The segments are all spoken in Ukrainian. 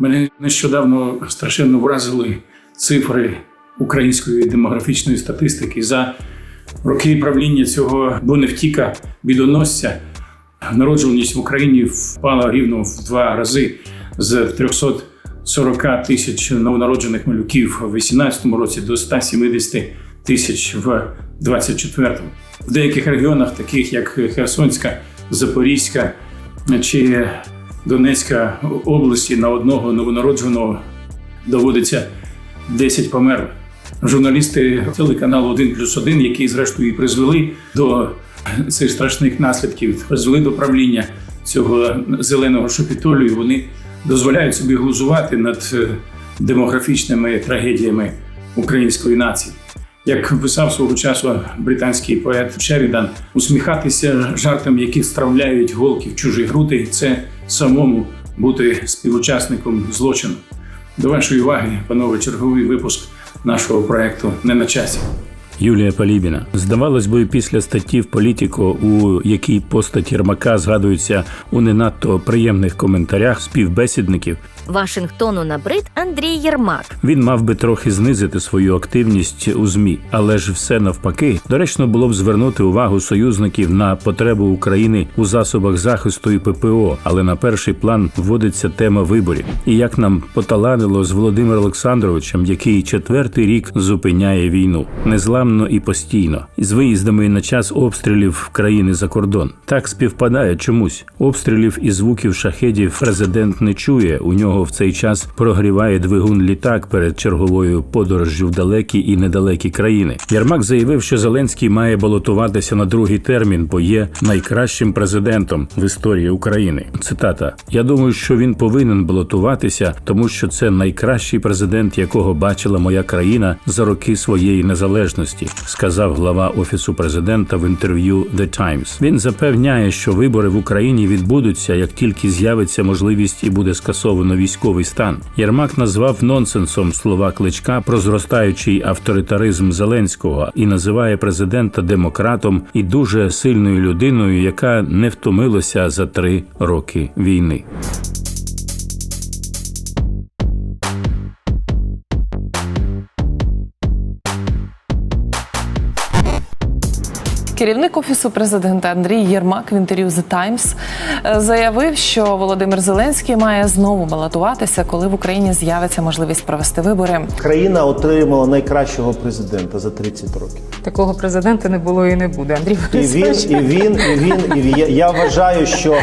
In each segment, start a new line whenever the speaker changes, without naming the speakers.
Мене нещодавно страшенно вразили цифри української демографічної статистики за роки правління цього боневтіка бідоносця. Народжуваність в Україні впала рівно в два рази з 340 тисяч новонароджених малюків в 2018 році до 170 тисяч в 2024. В деяких регіонах, таких як Херсонська, Запорізька чи Донецька області, на одного новонародженого доводиться 10 померлих. Журналісти телеканалу 1 плюс 1, які зрештою і призвели до цих страшних наслідків, призвели до правління цього зеленого шопітолію, вони дозволяють собі глузувати над е, демографічними трагедіями української нації. Як писав свого часу британський поет Шерідан, усміхатися жартам, які стравляють голки в чужі груди, це самому бути співучасником злочину. До вашої уваги, панове, черговий випуск нашого проекту не на часі.
Юлія Палібіна. Здавалось би, після статті в політико, у якій постать Єрмака згадується у не надто приємних коментарях співбесідників,
Вашингтону набрид Андрій Єрмак.
він мав би трохи знизити свою активність у змі, але ж все навпаки, доречно було б звернути увагу союзників на потребу України у засобах захисту і ППО. Але на перший план вводиться тема виборів. І як нам поталанило з Володимиром Олександровичем, який четвертий рік зупиняє війну незламно і постійно, з виїздами на час обстрілів країни за кордон. Так співпадає чомусь. Обстрілів і звуків шахедів президент не чує. У нього в цей час прогріває двигун літак перед черговою подорожжю в далекі і недалекі країни. Ярмак заявив, що Зеленський має балотуватися на другий термін, бо є найкращим президентом в історії України. Цитата: Я думаю, що він повинен балотуватися, тому що це найкращий президент, якого бачила моя країна за роки своєї незалежності, сказав глава офісу президента в інтерв'ю The Times. Він запевняє, що вибори в Україні відбудуться, як тільки з'явиться можливість і буде скасовано військовий стан. Єрмак назвав нонсенсом слова кличка про зростаючий авторитаризм Зеленського і називає президента демократом і дуже сильною людиною, яка не втомилася за три роки війни.
Керівник офісу президента Андрій Єрмак в інтерв'ю The Times е, заявив, що Володимир Зеленський має знову балотуватися, коли в Україні з'явиться можливість провести вибори.
Країна отримала найкращого президента за 30 років.
Такого президента не було і не буде. Андрій
І він, і він, і він, і він. Я- Я вважаю, що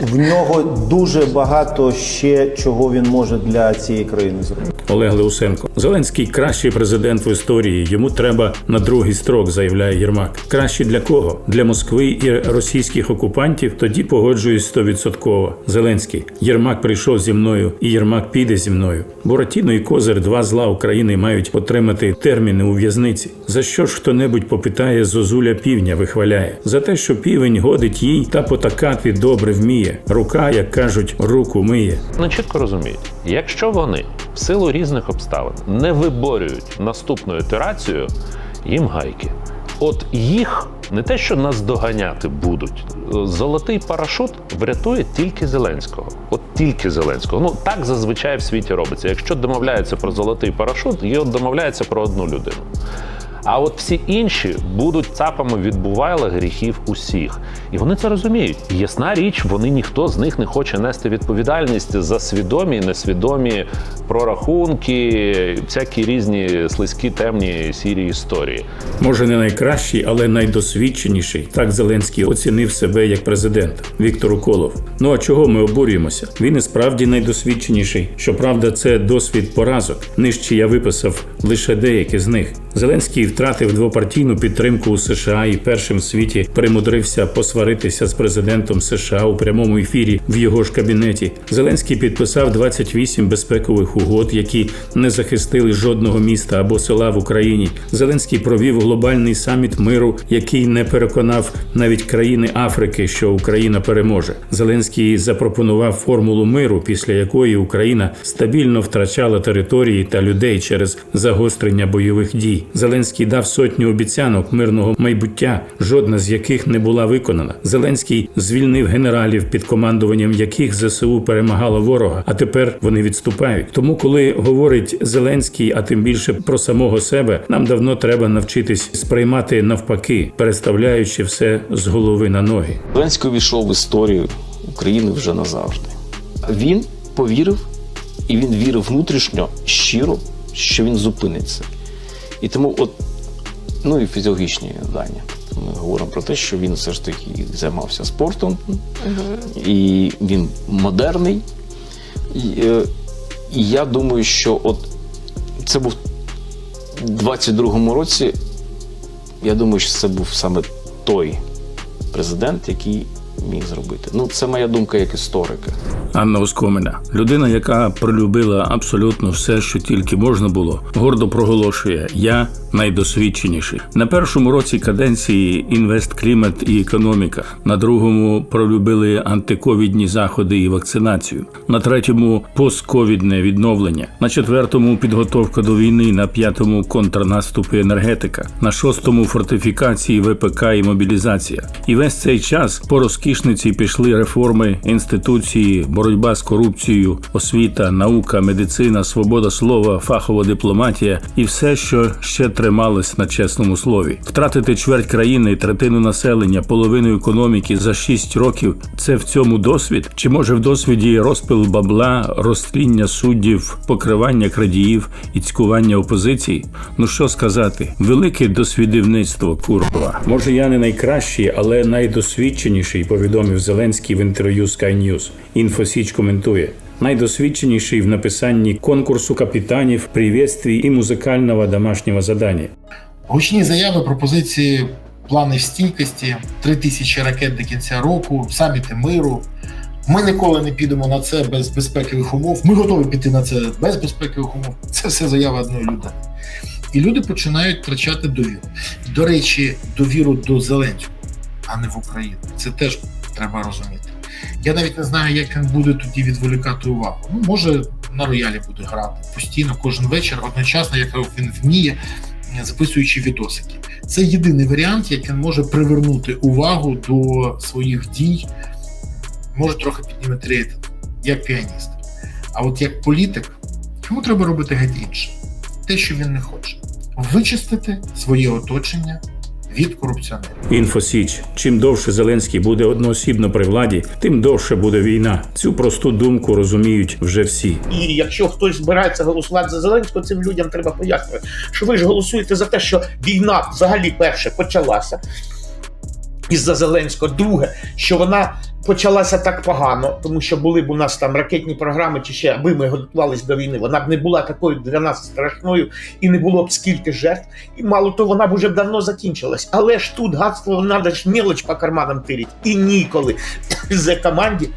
в нього дуже багато ще чого він може для цієї країни зробити.
Олег Леусенко. Зеленський кращий президент в історії. Йому треба на другий строк, заявляє Єрмак. Кращий для кого? Для Москви і російських окупантів. Тоді погоджуюсь стовідсотково. Зеленський. Єрмак прийшов зі мною, і Єрмак піде зі мною. Буратіно і Козир, два зла України, мають отримати терміни у в'язниці. За що ж хто-небудь попитає Зозуля півня, вихваляє? За те, що півень годить їй та потакати добре вміє. Рука, як кажуть, руку миє.
Вони чітко розуміють, якщо вони в силу різних обставин не виборюють наступну ітерацію, їм гайки. От їх не те, що наздоганяти будуть. Золотий парашут врятує тільки Зеленського. От тільки Зеленського. Ну так зазвичай в світі робиться. Якщо домовляються про золотий парашут, його домовляються про одну людину. А от всі інші будуть цапами відбувайла гріхів усіх. І вони це розуміють. І Ясна річ, вони ніхто з них не хоче нести відповідальність за свідомі і несвідомі прорахунки, всякі різні слизькі, темні сірі історії.
Може, не найкращий, але найдосвідченіший. Так Зеленський оцінив себе як президент Віктор Уколов. Ну а чого ми обурюємося? Він і справді найдосвідченіший. Щоправда, це досвід поразок. Нижче я виписав лише деякі з них. Зеленський втратив двопартійну підтримку у США і першим в світі примудрився посваритися з президентом США у прямому ефірі в його ж кабінеті. Зеленський підписав 28 безпекових угод, які не захистили жодного міста або села в Україні. Зеленський провів глобальний саміт миру, який не переконав навіть країни Африки, що Україна переможе. Зеленський запропонував формулу миру, після якої Україна стабільно втрачала території та людей через загострення бойових дій. Зеленський Дав сотню обіцянок мирного майбуття, жодна з яких не була виконана. Зеленський звільнив генералів, під командуванням яких ЗСУ перемагало ворога, а тепер вони відступають. Тому, коли говорить Зеленський, а тим більше про самого себе, нам давно треба навчитись сприймати навпаки, переставляючи все з голови на ноги.
Зеленський увійшов в історію України вже назавжди. Він повірив і він вірив внутрішньо щиро, що він зупиниться. І тому, от, ну і фізіологічні дані. Ми говоримо про те, що він все ж таки займався спортом, і він модерний. І, е, і я думаю, що от це був у 22-му році. Я думаю, що це був саме той президент, який міг зробити. Ну, це моя думка як історика.
Анна Оскомина, людина, яка пролюбила абсолютно все, що тільки можна було, гордо проголошує: я найдосвідченіший. На першому році каденції інвестклімат і економіка. На другому пролюбили антиковідні заходи і вакцинацію. На третьому постковідне відновлення. На четвертому підготовка до війни. На п'ятому контрнаступ і енергетика. На шостому фортифікації ВПК і мобілізація. І весь цей час по розкішниці пішли реформи інституції, боротьба з корупцією, освіта, наука, медицина, свобода слова, фахова дипломатія і все, що ще трималось на чесному слові. Втратити чверть країни, третину населення, половину економіки за 6 років це в цьому досвід? Чи може в досвіді розпил бабла, розтління суддів, покривання крадіїв і цькування опозиції? Ну що сказати, велике досвідівництво, курва. Може, я не найкращий, але найдосвідченіший, повідомив Зеленський в інтерв'ю Sky News. Інфосіч коментує. Найдосвідченіший в написанні конкурсу капітанів, привітствій і музикального домашнього задання.
Гучні заяви, пропозиції, плани стійкості, три тисячі ракет до кінця року, саміти миру. Ми ніколи не підемо на це без безпекових умов. Ми готові піти на це без безпекових умов. Це все заява одної людини. І люди починають втрачати довіру. До речі, довіру до Зеленського, а не в Україну. Це теж треба розуміти. Я навіть не знаю, як він буде тоді відволікати увагу. Ну, може, на роялі буде грати постійно, кожен вечір, одночасно, як він вміє, записуючи відосики. Це єдиний варіант, як він може привернути увагу до своїх дій, може трохи піднімати рейтинг, як піаніст. А от як політик, йому треба робити геть інше. Те, що він не хоче. Вичистити своє оточення від корупціонерів.
Інфосіч. Чим довше Зеленський буде одноосібно при владі, тим довше буде війна. Цю просту думку розуміють вже всі.
І якщо хтось збирається голосувати за Зеленського, цим людям треба пояснювати, що ви ж голосуєте за те, що війна взагалі перше почалася із-за Зеленського. Друге, що вона почалася так погано, тому що були б у нас там ракетні програми, чи ще аби ми готувалися до війни, вона б не була такою для нас страшною і не було б скільки жертв. І мало того, вона б уже давно закінчилась. Але ж тут гадство треба ж мелоч по карманам тирить. І ніколи за команді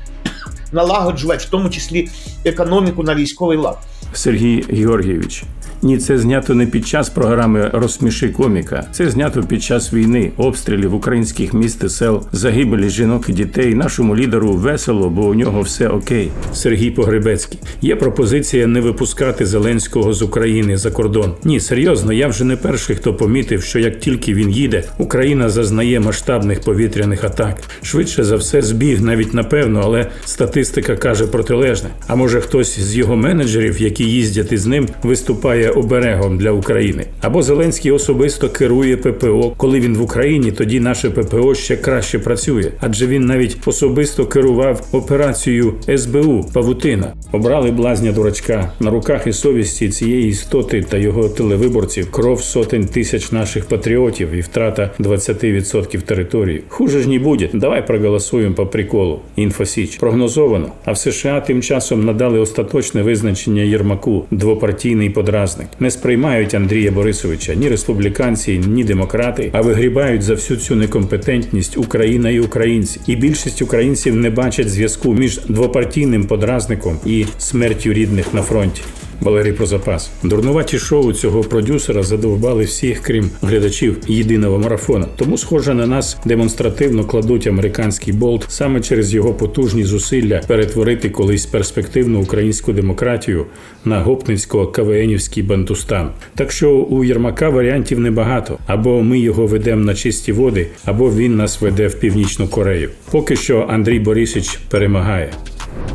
налагоджувати, в тому числі економіку на військовий лад.
Сергій Георгійович. Ні, це знято не під час програми Розсміши коміка. Це знято під час війни, обстрілів українських міст і сел, загибелі жінок і дітей. Нашому лідеру весело, бо у нього все окей. Сергій Погребецький. Є пропозиція не випускати Зеленського з України за кордон. Ні, серйозно, я вже не перший, хто помітив, що як тільки він їде, Україна зазнає масштабних повітряних атак. Швидше за все, збіг навіть напевно, але статистика каже протилежне. А може хтось з його менеджерів, які їздять із ним, виступає оберегом для України. Або Зеленський особисто керує ППО. Коли він в Україні, тоді наше ППО ще краще працює, адже він навіть особисто керував операцією СБУ Павутина. Обрали блазня дурачка на руках і совісті цієї істоти та його телевиборців кров сотень тисяч наших патріотів і втрата 20% території. Хуже ж не буде. Давай проголосуємо по приколу. Інфосіч прогнозовано. А в США тим часом надали остаточне визначення Єрмаку двопартійний подразник. Не сприймають Андрія Борисовича ні республіканці, ні демократи, а вигрібають за всю цю некомпетентність Україна і українці. І більшість українців не бачать зв'язку між двопартійним подразником і смертю рідних на фронті. Валерій Прозапас. Дурнуваті шоу цього продюсера задовбали всіх, крім глядачів єдиного марафона. Тому, схоже, на нас демонстративно кладуть американський болт саме через його потужні зусилля перетворити колись перспективну українську демократію на гопницько-кавенівський бантустан. Так що у Єрмака варіантів небагато: або ми його ведемо на чисті води, або він нас веде в північну Корею. Поки що Андрій Борисич перемагає.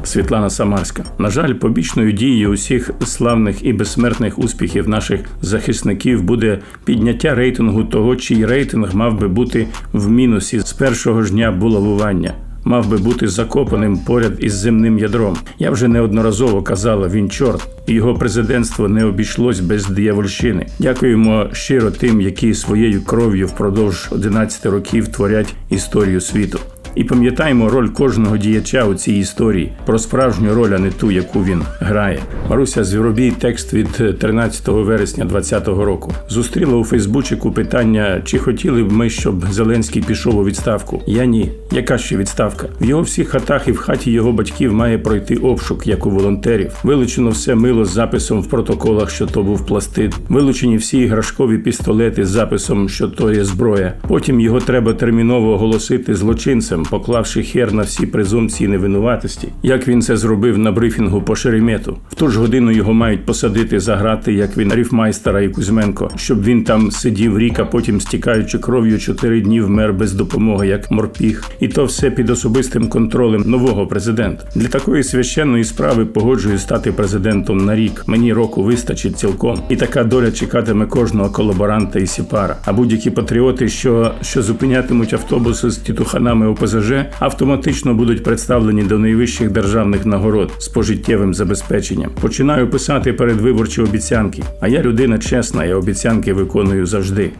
Світлана Самарська. На жаль, побічною дією усіх славних і безсмертних успіхів наших захисників буде підняття рейтингу того, чий рейтинг мав би бути в мінусі з першого ж дня булавування. Мав би бути закопаним поряд із земним ядром. Я вже неодноразово казала, він чорт, і його президентство не обійшлось без диявольщини. Дякуємо щиро тим, які своєю кров'ю впродовж 11 років творять історію світу. І пам'ятаємо роль кожного діяча у цій історії про справжню роль, а не ту, яку він грає. Маруся Звіробій, текст від 13 вересня 2020 року. Зустріла у Фейсбучику питання, чи хотіли б ми, щоб Зеленський пішов у відставку. Я ні. Яка ще відставка? В його всіх хатах і в хаті його батьків має пройти обшук, як у волонтерів. Вилучено все мило з записом в протоколах, що то був пластид. Вилучені всі іграшкові пістолети з записом, що то є зброя. Потім його треба терміново оголосити злочинцем, поклавши хер на всі презумпції невинуватості. Як він це зробив на брифінгу по Шеремету. В ту ж годину його мають посадити за грати, як він Ріфмайстера і Кузьменко, щоб він там сидів рік, а потім стікаючи кров'ю чотири дні вмер без допомоги, як морпіг. І то все під особистим контролем нового президента. Для такої священної справи погоджую стати президентом на рік. Мені року вистачить цілком. І така доля чекатиме кожного колаборанта і сіпара. А будь-які патріоти, що, що зупинятимуть автобуси з тітуханами ОПЗЖ, автоматично будуть представлені до найвищих державних нагород з пожиттєвим забезпеченням. Починаю писати передвиборчі обіцянки. А я людина чесна, я обіцянки виконую завжди.